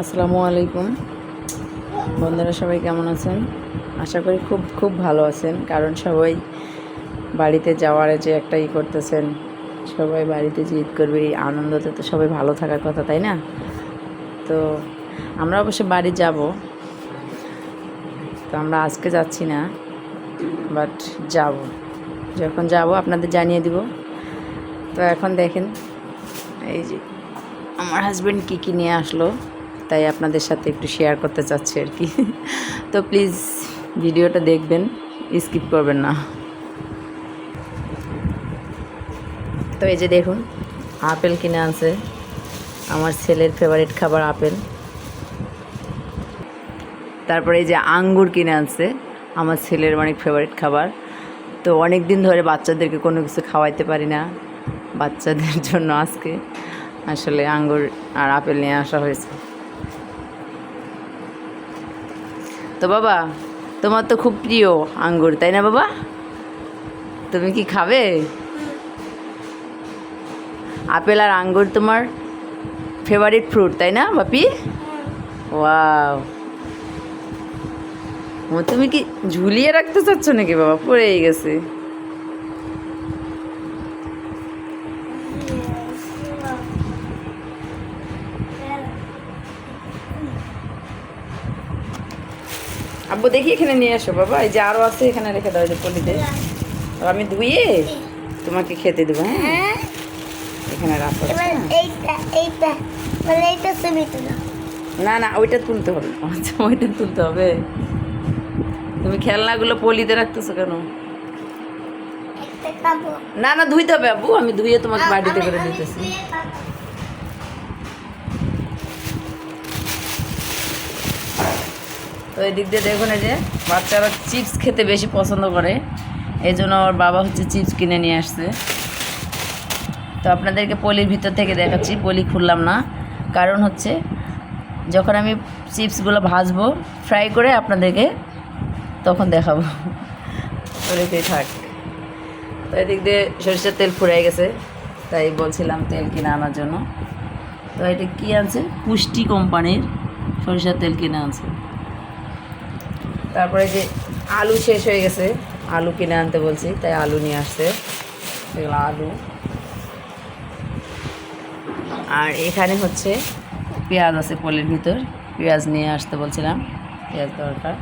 আসসালামু আলাইকুম। বন্ধুরা সবাই কেমন আছেন? আশা করি খুব খুব ভালো আছেন, কারণ সবাই বাড়িতে যাওয়ার যে একটা ই করতেছেন, সবাই বাড়িতে যে ঈদ করবে এই আনন্দতে তো সবাই ভালো থাকার কথা, তাই না? তো আমরা অবশ্য বাড়ি যাব, তো আমরা আজকে যাচ্ছি না, বাট যাব। যখন যাব আপনাদের জানিয়ে দিব। তো এখন দেখেন, এই যে আমার হাজব্যান্ড কী কী নিয়ে আসলো। তাই আপনাদের সাথে একটু শেয়ার করতে চাচ্ছি আর কি। তো প্লিজ ভিডিওটা দেখবেন স্কিপ করবেন না। তো এই যে দেখুন, আপেল কিনে আনছে। আমার ছেলের ফেভারিট খাবার আপেল। তারপরে এই যে আঙ্গুর কিনে আনছে, আমার ছেলের অনেক ফেভারিট খাবার। তো অনেক দিন ধরে বাচ্চাদেরকে কোনো কিছু খাওয়াইতে পারি না, বাচ্চাদের জন্য আজকে। আসলে আঙ্গুর আর আপেল নিয়ে আসা হয়েছে। তো বাবা, তোমার তো খুব প্রিয় আঙ্গুর, তাই না বাবা? তুমি কি খাবে? আপেল আর আঙ্গুর তোমার ফেভারিট ফ্রুট তাই না বাপি? ওয়াও ও তুমি কি ঝুলিয়ে রাখতে চাচ্ছ নাকি বাবা? পড়েই গেছে। আব্বু দেখি এখানে নিয়ে আসো বাবা। এই যে আরও আছে এখানে রেখে দাও যে পলিতে। আমি ধুয়ে তোমাকে খেতে দেবো হ্যাঁ? এখানে রাখো। এইটা এইটা মানে না না ওইটা তুলতে হবে। আচ্ছা ওইটা তুলতে হবে। তুমি খেলনাগুলো পলিতে রাখতেছো কেন? না না ধুইতে হবে আব্বু। আমি ধুয়ে তোমাকে বাড়িতে করে দিতেছি। তো এই দিক দিয়ে দেখুন এই যে বাচ্চারা চিপস খেতে বেশি পছন্দ করে। এই জন্য ওর বাবা হচ্ছে চিপস কিনে নিয়ে আসছে। তো আপনাদেরকে পলির ভিতর থেকে দেখাচ্ছি, পলি খুললাম না। কারণ হচ্ছে যখন আমি চিপসগুলো ভাজবো, ফ্রাই করে আপনাদেরকে তখন দেখাবো। পলিতেই থাক। তো এদিক দিয়ে সরিষার তেল ফুরাই গেছে, তাই বলছিলাম তেল কিনে আনার জন্য। তো এটা কী আনছে? পুষ্টি কোম্পানির সরিষার তেল কিনে আনছে। তারপরে যে আলু শেষ হয়ে গেছে, আলু কিনে আনতে বলছি, তাই আলু নিয়ে আসছে। আলু। আর এখানে হচ্ছে পেঁয়াজ আছে পলের ভিতর, পেঁয়াজ নিয়ে আসতে বলছিলাম, পেঁয়াজ দরকার।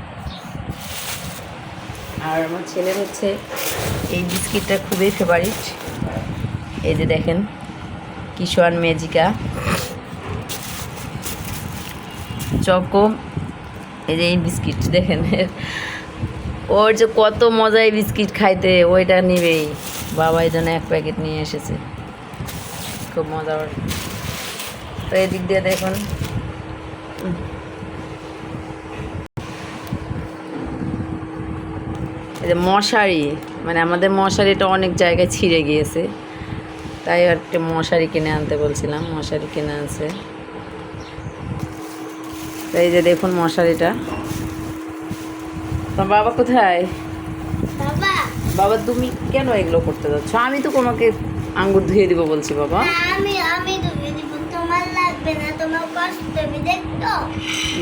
আর আমার ছেলের হচ্ছে এই বিস্কিটটা খুবই ফেভারিট এই যে দেখেন, কিশোয়ান মেজিকা। চকো এই যে এই বিস্কিট দেখেন। ওর যে কত মজা এই বিস্কিট খাইতে, ওইটা নিবেই। বাবা এই জন্য এক প্যাকেট নিয়ে এসেছে। খুব মজা ওর তো এদিক দিয়ে দেখুন। মশারি মানে আমাদের মশারিটা অনেক জায়গায় ছিঁড়ে গিয়েছে। তাই একটা মশারি কিনে আনতে বলছিলাম, মশারি কিনে আনছে। তো এই যে দেখুন মশারিটা। তোমার বাবা কোথায়? বাবা। তুমি কেন এগুলো করতে যাচ্ছ? আমি তো তোমাকে আঙ্গুর ধুয়ে দিব বলছি বাবা। আমি আমি ধুয়ে দিব। তোমার লাগবে না তোমার কষ্ট হবে দেখতো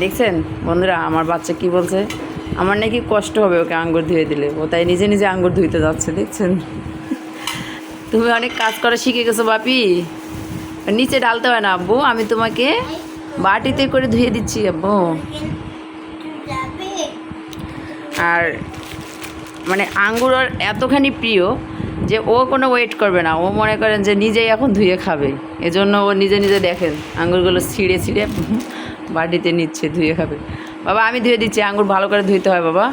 দেখছেন? বন্ধুরা আমার বাচ্চা কি বলছে? আমার নাকি কষ্ট হবে ওকে আঙ্গুর ধুয়ে দিলে। ও তাই নিজে নিজে আঙ্গুর ধুইতে যাচ্ছে দেখছেন? তুমি অনেক কাজ করা শিখে গেছো বাপি। নিচে ডালতে হয় না আব্বু। আমি তোমাকে বাটিতে করে ধুয়ে দিচ্ছি, আব্বু। আর মানে আঙ্গুর ওর এতখানি প্রিয় যে ও কোনো ওয়েট করবে না। ও মনে করেন যে নিজেই এখন ধুয়ে খাবে। এজন্য ও নিজে নিজে দেখেন আঙ্গুরগুলো ছিঁড়ে ছিঁড়ে বাটিতে নিচ্ছে, ধুয়ে খাবে। বাবা, আমি ধুয়ে দিচ্ছি, আঙ্গুর ভালো করে ধুইতে হয়, বাবা।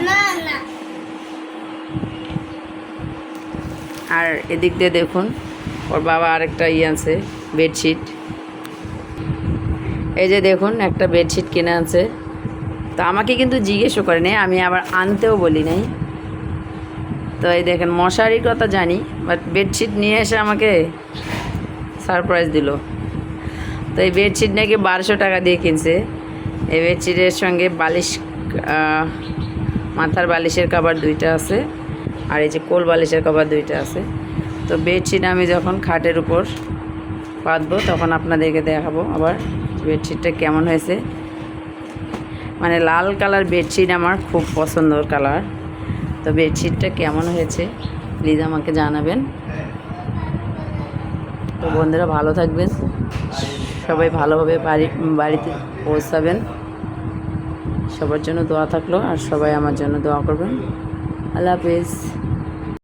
আর এদিক দিয়ে দেখুন, ওর বাবা আরেকটা ইয়ে আছে বেডশিট এই যে দেখুন, একটা বেডশিট কিনে আনছে তো আমাকে কিন্তু জিজ্ঞেসও করেনি আমি আবার আনতেও বলি নাই। তো এই দেখেন, মশারির কথা জানি বাট বেডশিট নিয়ে এসে আমাকে সারপ্রাইজ দিল। তো এই বেডশিট নাকি বারোশো টাকা দিয়ে কিনছে। এই বেডশিটের সঙ্গে বালিশ মাথার বালিশের কাবার দুইটা আছে, আর এই যে কোল বালিশের কভার দুইটা আছে। তো বেডশিট আমি যখন খাটের উপর পাতবো তখন আপনাদেরকে দেখাবো আবার। বেডশিটটা কেমন হয়েছে? মানে লাল কালার বেডশিট আমার খুব পছন্দর কালার। তো বেডশিটটা কেমন হয়েছে? প্লিজ আমাকে জানাবেন। তো বন্ধুরা ভালো থাকবেন। সবাই ভালোভাবে বাড়ি, বাড়িতে পৌঁছাবেন। সবার জন্য দোয়া থাকল আর সবাই আমার জন্য দোয়া করবেন। আল্লাহ হাফিজ।